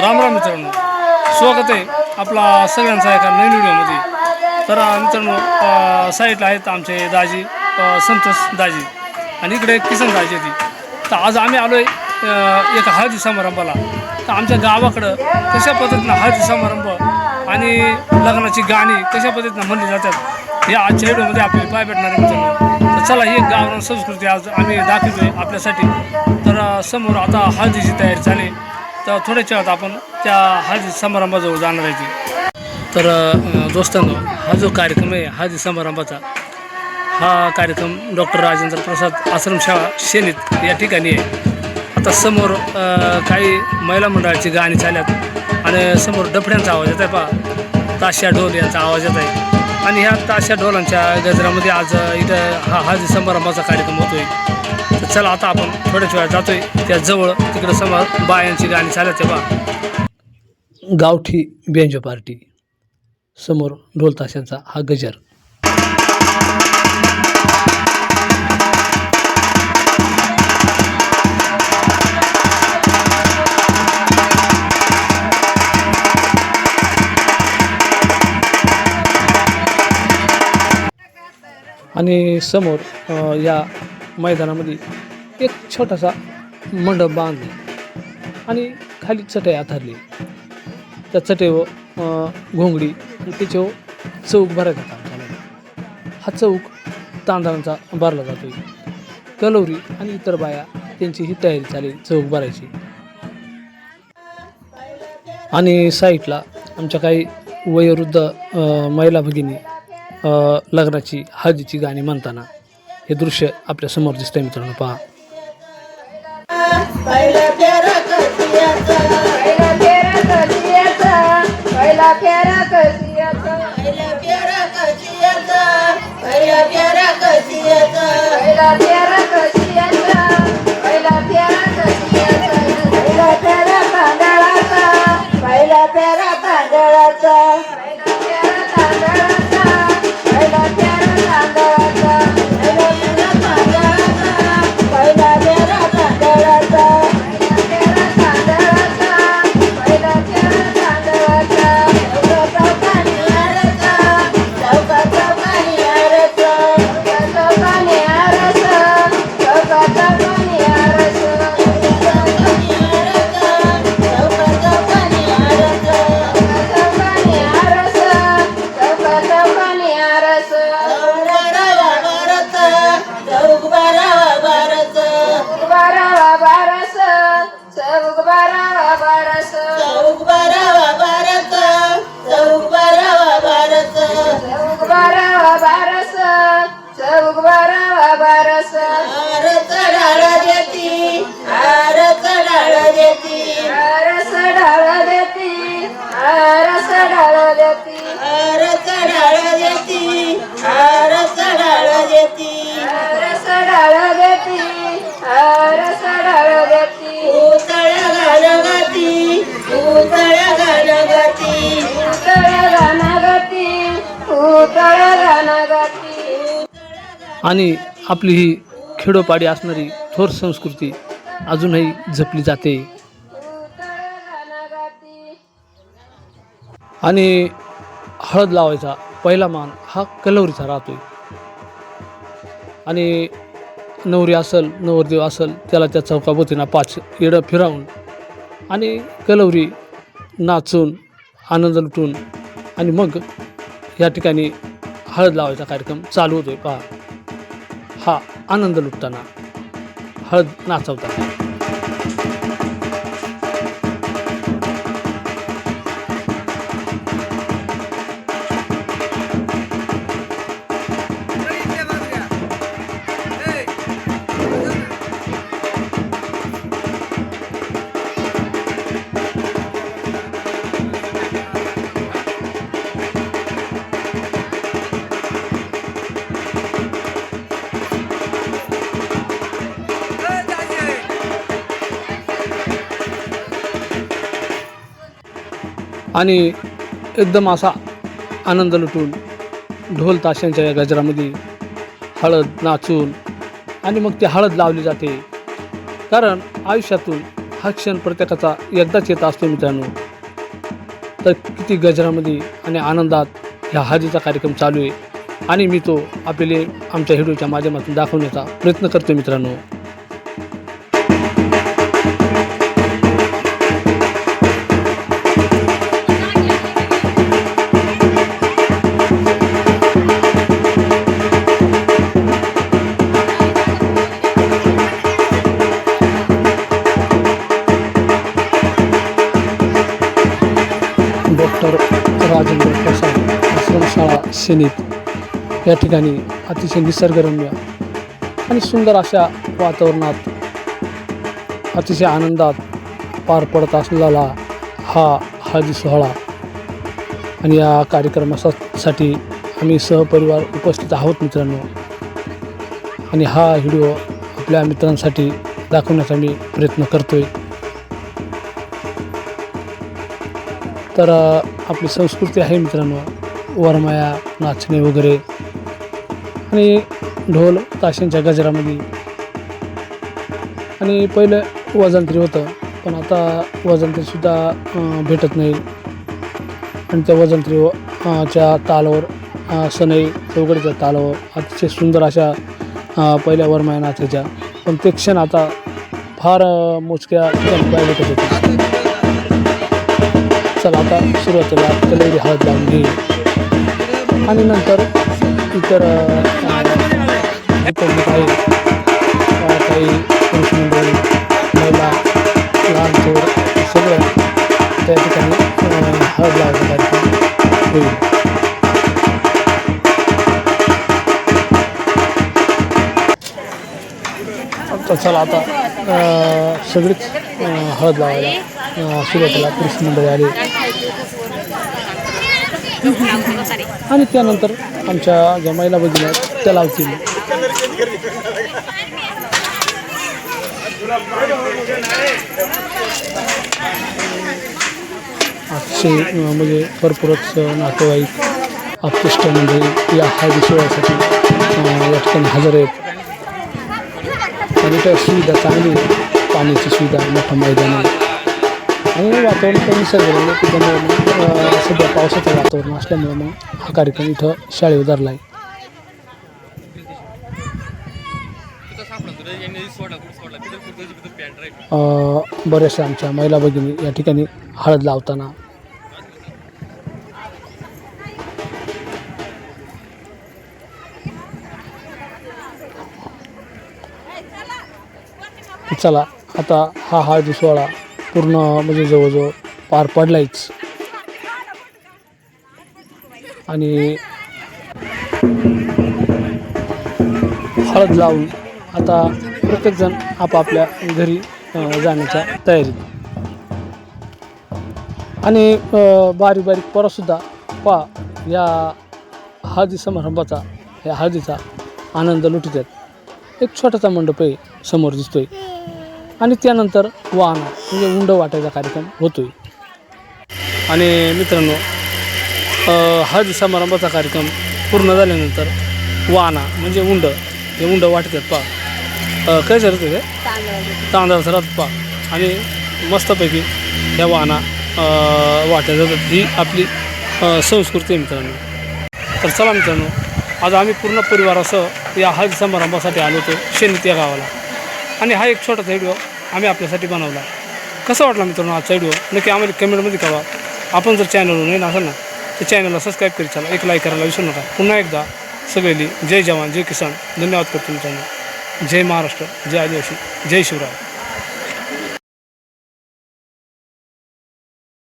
राम राम मित्रांनो. स्वागत आहे आपला सगळ्यांचा एका नवीन व्हिडिओमध्ये. तर मित्रांनो साईडला आहेत आमचे दाजी संतोष दाजी आणि इकडे किसन दाजी होती तर आज आम्ही आलो आहे एका हळदी समारंभाला. तर आमच्या गावाकडं कशा पद्धतीनं हळदी समारंभ आणि लग्नाची गाणी कशा पद्धतीनं म्हणली जातात हे आजच्या व्हिडिओमध्ये आपल्याला पाय भेटणार आहे मित्रांनो. तर चला ही गावरान संस्कृती आज आम्ही दाखवतोय आपल्यासाठी. तर समोर आता हळदीची तयारी झाली तर थोड्याच वेळात आपण त्या हळदी समारंभाजवळ जाणार आहे ती. तर दोस्तांनो हा जो कार्यक्रम आहे हळदी समारंभाचा हा कार्यक्रम डॉक्टर राजेंद्र प्रसाद आश्रमशाळा शेनीत या ठिकाणी आहे. आता समोर काही महिला मंडळाची गाणी चालल्यात आणि समोर डफड्यांचा आवाज येत आहे पहा. ताशा ढोल यांचा आवाज येत आहे आणि ह्या ताशा ढोलांच्या गजरामध्ये आज इथं हा हळदी समारंभाचा कार्यक्रम होतो आहे चला आता आपण थोड्याच वेळात जातोय. त्या जवळ तिकडं समोर बायांची गाणी चालत आहे बा. गावठी बेंजो पार्टी. समोर ढोल ताशांचा हा गजर. आणि समोर या मैदानामध्ये एक छोटासा मंडप बांधले आणि खाली चटई आथरली. त्या चटईवर घोंगडी त्याच्यावर चौक भरायचा काम हा चौक तांदळांचा भरला जातो कलोरी आणि इतर बाया त्यांची ही तयारी चालेल चौक भरायची. आणि साईटला आमच्या काही वयोवृद्ध महिला भगिनी लग्नाची हळदीची गाणी म्हणताना हे दृश्य आपल्यासमोर दिसतंय मित्रांनो पहा. पहिला तेरा कटियाचा आणि आपली ही खेडोपाडी असणारी थोर संस्कृती अजूनही जपली जाते. आणि हळद लावायचा पहिला मान हा कलवरीचा राहतोय. आणि नवरी असल नवरदेव असल त्याला त्या चौकाभोवतीनं पाच येडं फिरावून आणि कलवरी नाचून आनंद लुटून आणि मग या ठिकाणी हळद लावायचा कार्यक्रम चालू होतोय. पहा. हा आनंद लुटताना हळद नाचवताना. आणि एकदम असा आनंद लुटून ढोल ताशांच्या या गजरामध्ये हळद नाचून आणि मग ती हळद लावली जाते. कारण आयुष्यातून हा क्षण प्रत्येकाचा एकदाच येत असतो मित्रांनो. तर किती गजरामध्ये आणि आनंदात ह्या हळदीचा कार्यक्रम चालू आहे. आणि मी तो आपले आमच्या व्हिडिओच्या माध्यमातून दाखवण्याचा प्रयत्न करतो मित्रांनो. डॉक्टर राजेंद्र प्रसाद आश्रमशाळा सेनेत. या ठिकाणी अतिशय निसर्गरम्य आणि सुंदर अशा वातावरणात अतिशय आनंदात पार पडत असलेला हा हळदी सोहळा. आणि या कार्यक्रमासाठी आम्ही सहपरिवार उपस्थित आहोत मित्रांनो. आणि हा व्हिडिओ आपल्या मित्रांसाठी दाखवण्याचा मी प्रयत्न करतो आहे तर आपली संस्कृती आहे मित्रांनो. वरमाया नाचणे वगैरे. आणि ढोल ताशांच्या गजरामध्ये. आणि पहिलं वजंत्री होतं पण आता वजंत्रीसुद्धा भेटत नाही. आणि त्या वजंत्री च्या तालावर सनई चौकडीच्या तालावर अतिशय सुंदर अशा पहिल्या वरमाया नाचायच्या. पण ते क्षण आता फार मोजक्या भेटत होते. चला आता सुरुवातीला कलेरी हळद लावून घे आणि नंतर इतर काही आता आता सगळीच हळद लावायला सुरुवातीला पुरुष मंडळी आली. आणि त्यानंतर आमच्या ज्या महिला भगिनी आहेत त्या लावतील. अतिशय म्हणजे भरपूरच नातेवाईक आप्तेष्ट म्हणजे या हळदी सोहळ्यासाठी या ठिकाणी हजर आहेत. आणि त्या सुविधा चांगली पाण्याची सुविधा मोठं मैदान आणि वातावरण पण निसर्गरम्य त्याच्यामुळे मग सध्या पावसाचं वातावरण असल्यामुळे मग हा कार्यक्रम इथं शाळेवर धरला आहे. बऱ्याचशा आमच्या महिला भगिनी या ठिकाणी हळद लावताना चला आता हा हळदी सोहळा पूर्ण म्हणजे जवळजवळ पार पडलायच. आणि हळद लावून आता प्रत्येकजण आपापल्या घरी जाण्याच्या तयारीत. आणि बारीक बारीक परसुद्धा पा या हळदी समारंभाचा या हळदीचा आनंद लुटत आहेत. एक छोटासा मंडप आहे समोर दिसतोय. आणि त्यानंतर वाहन म्हणजे उंड वाटायचा कार्यक्रम होतो आहे आणि मित्रांनो हज हळदी समारंभाचा कार्यक्रम पूर्ण झाल्यानंतर वाना म्हणजे उंड हे उंड वाटतात पा काय झालं ते तांदळाचं राहतात पा आणि मस्तपैकी ह्या वाहना वाटत वाटल्या जातात. ही आपली संस्कृती आहे मित्रांनो. तर चला मित्रांनो आज आम्ही पूर्ण परिवारासह या हळदी समारंभासाठी आलो होतो शेनीत या गावाला. आणि हा एक छोटासा व्हिडिओ आम्ही आपल्यासाठी बनवला. कसा वाटला मित्रांनो आजचा व्हिडिओ नक्की आम्हाला कमेंटमध्ये कळवा. आपण जर चॅनलवर नवीन असाल ना तर चॅनलला सबस्क्राईब करी चला. एक लाईक करायला विसरू नका. पुन्हा एकदा सगळेली जय जवान जय किसान. धन्यवाद करतो मित्रांनो. जय महाराष्ट्र जय आदिवासी. जय शिवराय.